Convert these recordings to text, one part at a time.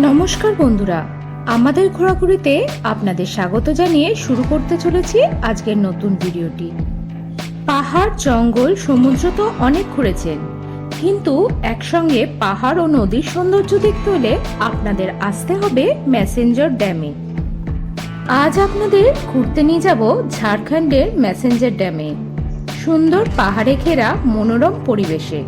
নমস্কার বন্ধুরা, আমাদের ঘোরাঘুরিতে আপনাদের স্বাগত জানিয়ে শুরু করতে চলেছি আজকের নতুন ভিডিওটি। পাহাড়, জঙ্গল, সমুদ্র তো অনেক ঘুরেছেন, কিন্তু একসঙ্গে পাহাড় ও নদীর সৌন্দর্য দেখতে হলে আপনাদের আসতে হবে ম্যাসেঞ্জার ড্যামে। আজ আপনাদের ঘুরতে নিয়ে যাব ঝাড়খণ্ডের ম্যাসেঞ্জার ড্যামে, সুন্দর পাহাড়ে ঘেরা মনোরম পরিবেশে।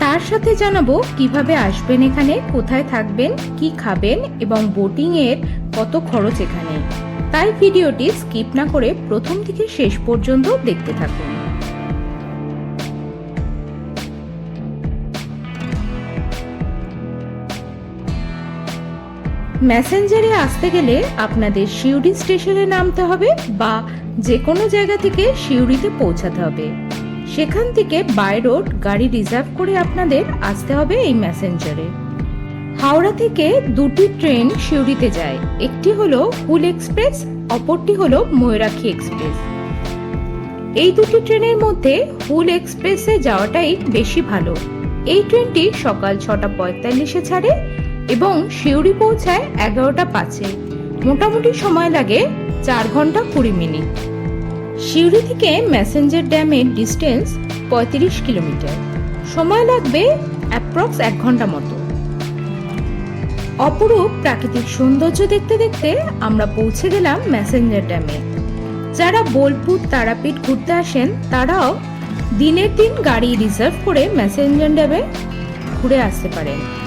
তার সাথে জানাব কীভাবে আসবেন এখানে, কোথায় থাকবেন, কি খাবেন এবং বোটিং এর কত খরচ এখানে। তাই ভিডিওটি স্কিপ না করে প্রথম থেকে শেষ পর্যন্ত দেখতে থাকুন। ম্যাসেঞ্জারে আসতে গেলে আপনাদের সিউড়ি স্টেশনে নামতে হবে বা যে কোনো জায়গা থেকে সিউড়িতে পৌঁছাতে হবে। সেখান থেকে বাই রোড গাড়ি রিজার্ভ করে আপনাদের আসতে হবে এই ম্যাসেঞ্জারে হাওড়া থেকে দুটি ট্রেন সিউড়িতে যায়। একটি হলো হুল এক্সপ্রেস অপরটি হলো ময়ূরাক্ষী এক্সপ্রেস এই দুটি ট্রেনের মধ্যে হুল এক্সপ্রেসে যাওয়াটাই বেশি ভালো। এই ট্রেনটি সকাল ছটা পঁয়তাল্লিশে ছাড়ে এবং সিউড়ি পৌঁছায় এগারোটা পাঁচে। মোটামুটি সময় লাগে চার ঘণ্টা কুড়ি মিনিট। সিউড়ি থেকে ম্যাসেঞ্জার ড্যামের ডিস্টেন্স পঁয়ত্রিশ কিলোমিটার। সময় লাগবে অ্যাপ্রক্স এক ঘণ্টা মতো। অপরূপ প্রাকৃতিক সৌন্দর্য দেখতে দেখতে আমরা পৌঁছে গেলাম ম্যাসেঞ্জার ড্যামে। যারা বোলপুর তারাপীঠ ঘুরতে আসেন, তারাও দিনের দিন গাড়ি রিজার্ভ করে ম্যাসেঞ্জার ড্যামে ঘুরে আসতে পারেন।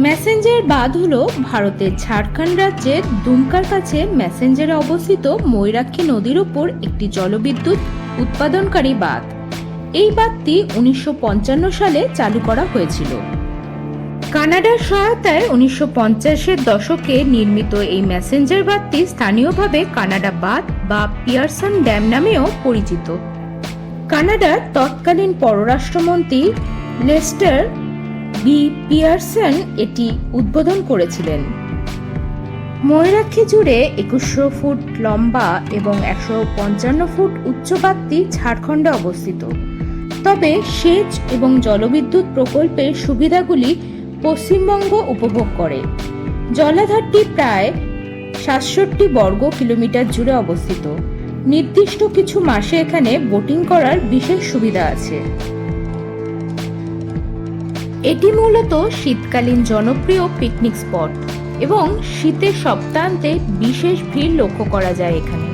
ম্যাসেঞ্জার বাঁধ হলো ভারতের ঝাড়খণ্ড রাজ্যের দুমকার কাছে ম্যাসেঞ্জারে অবস্থিত ময়ূরাক্ষী নদীর ওপর একটি জলবিদ্যুৎ উৎপাদনকারী বাঁধ। এই বাঁধটি উনিশশো পঞ্চান্ন সালে চালু করা হয়েছিল। কানাডার সহায়তায় উনিশশো পঞ্চাশের দশকে নির্মিত এই ম্যাসেঞ্জার বাঁধটি স্থানীয়ভাবে কানাডা বাঁধ বা পিয়ারসন ড্যাম নামেও পরিচিত। কানাডার তৎকালীন পররাষ্ট্রমন্ত্রী লেস্টার বি পিয়ারসন এটি উদ্বোধন করেছিলেন। ময়ূরাক্ষী জুড়ে একুশশো ফুট লম্বা এবং একশো পঞ্চান্ন ফুট উচ্চ বাঁধটি ঝাড়খণ্ডে অবস্থিত। তবে সেচ এবং জলবিদ্যুৎ প্রকল্পের সুবিধাগুলি পশ্চিমবঙ্গ উপভোগ করে। জলাধারটি প্রায় সাতষট্টি বর্গ কিলোমিটার জুড়ে অবস্থিত। নির্দিষ্ট কিছু মাসে এখানে বোটিং করার বিশেষ সুবিধা আছে। এটি মূলত শীতকালীন জনপ্রিয় পিকনিক স্পট এবং শীতের সপ্তাহান্তে বিশেষ ভিড় লক্ষ্য করা যায় এখানে।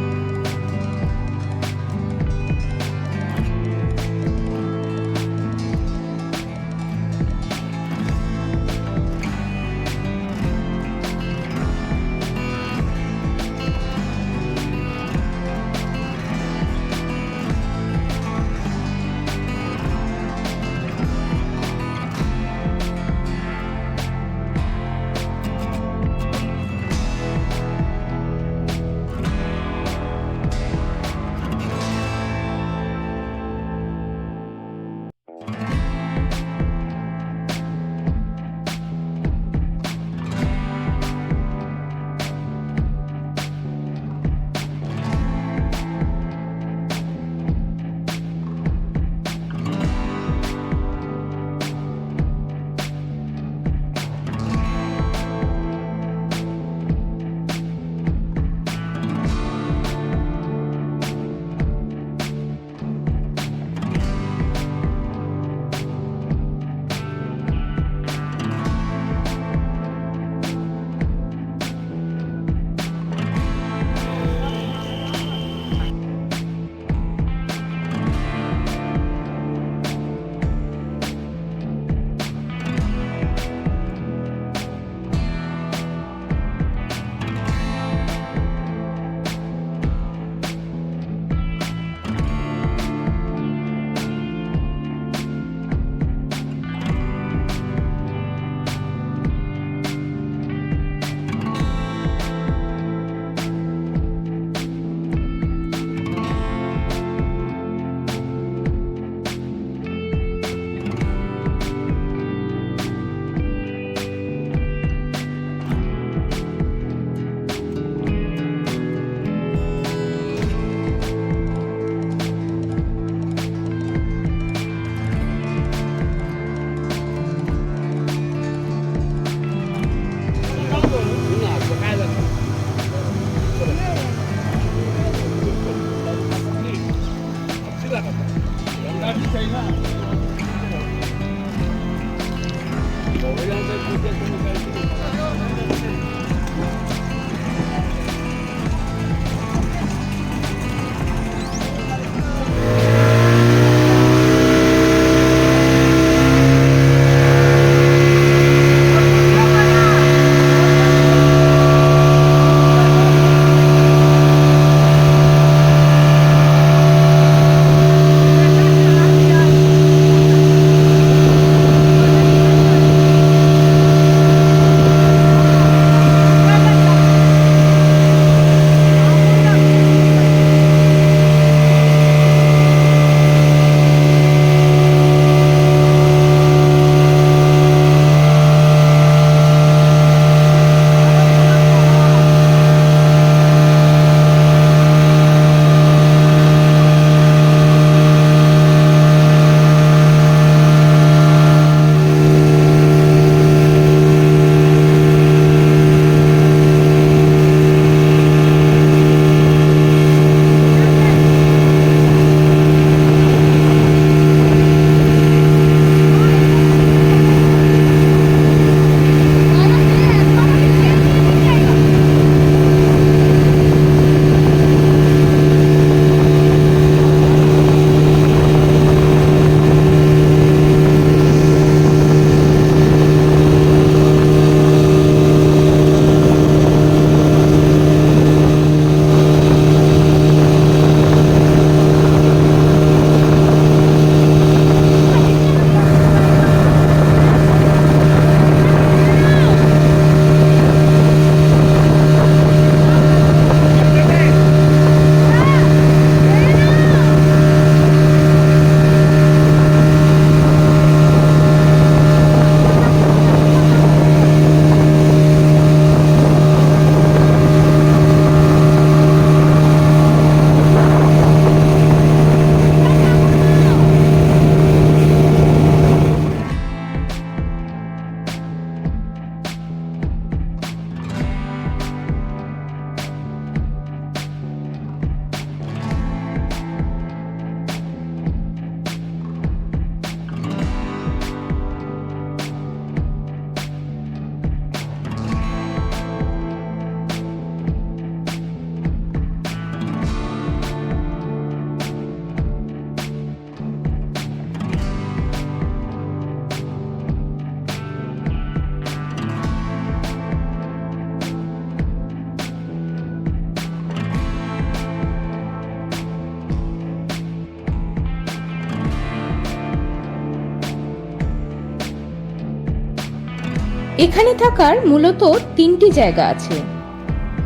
এখানে থাকার মূলত তিনটি জায়গা আছে।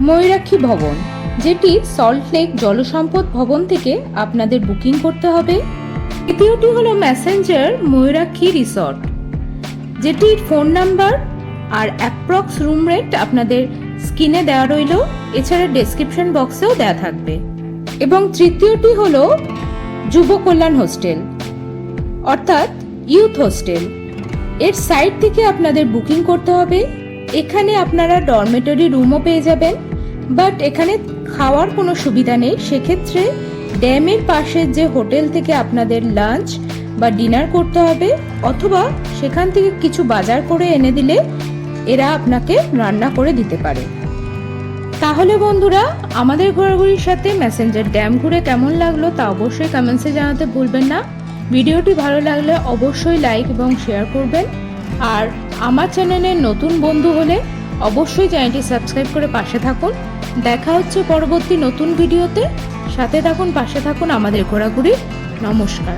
ময়ূরাক্ষী ভবন, যেটি সল্ট লেক জলসম্পদ ভবন থেকে আপনাদের বুকিং করতে হবে। দ্বিতীয়টি হলো ম্যাসেঞ্জার ময়ূরাক্ষী রিসর্ট, যেটির ফোন নাম্বার আর অ্যাপ্রক্স রুম রেট আপনাদের স্ক্রিনে দেওয়া রইল, এছাড়া ডেসক্রিপশন বক্সেও দেওয়া থাকবে। এবং তৃতীয়টি হলো যুব কল্যাণ হোস্টেল, অর্থাৎ ইউথ হোস্টেল। এর সাইট থেকে আপনাদের বুকিং করতে হবে। এখানে আপনারা ডরমেটরি রুমও পেয়ে যাবেন বাট এখানে খাওয়ার কোনো সুবিধা নেই। সেক্ষেত্রে ড্যামের পাশের যে হোটেল থেকে আপনাদের লাঞ্চ বা ডিনার করতে হবে, অথবা সেখান থেকে কিছু বাজার করে এনে দিলে এরা আপনাকে রান্না করে দিতে পারে। তাহলে বন্ধুরা, আমাদের ঘোরাঘুরির সাথে ম্যাসেঞ্জার ড্যাম ঘুরে কেমন লাগল তা অবশ্যই কমেন্টসে জানাতে ভুলবেন না। ভিডিওটি ভালো লাগলে অবশ্যই লাইক এবং শেয়ার করবেন। আর আমার চ্যানেলের নতুন বন্ধু হলে অবশ্যই চ্যানেলটি সাবস্ক্রাইব করে পাশে থাকুন। দেখা হচ্ছে পরবর্তী নতুন ভিডিওতে। সাথে থাকুন, পাশে থাকুন আমাদের ঘোরাঘুরি। নমস্কার।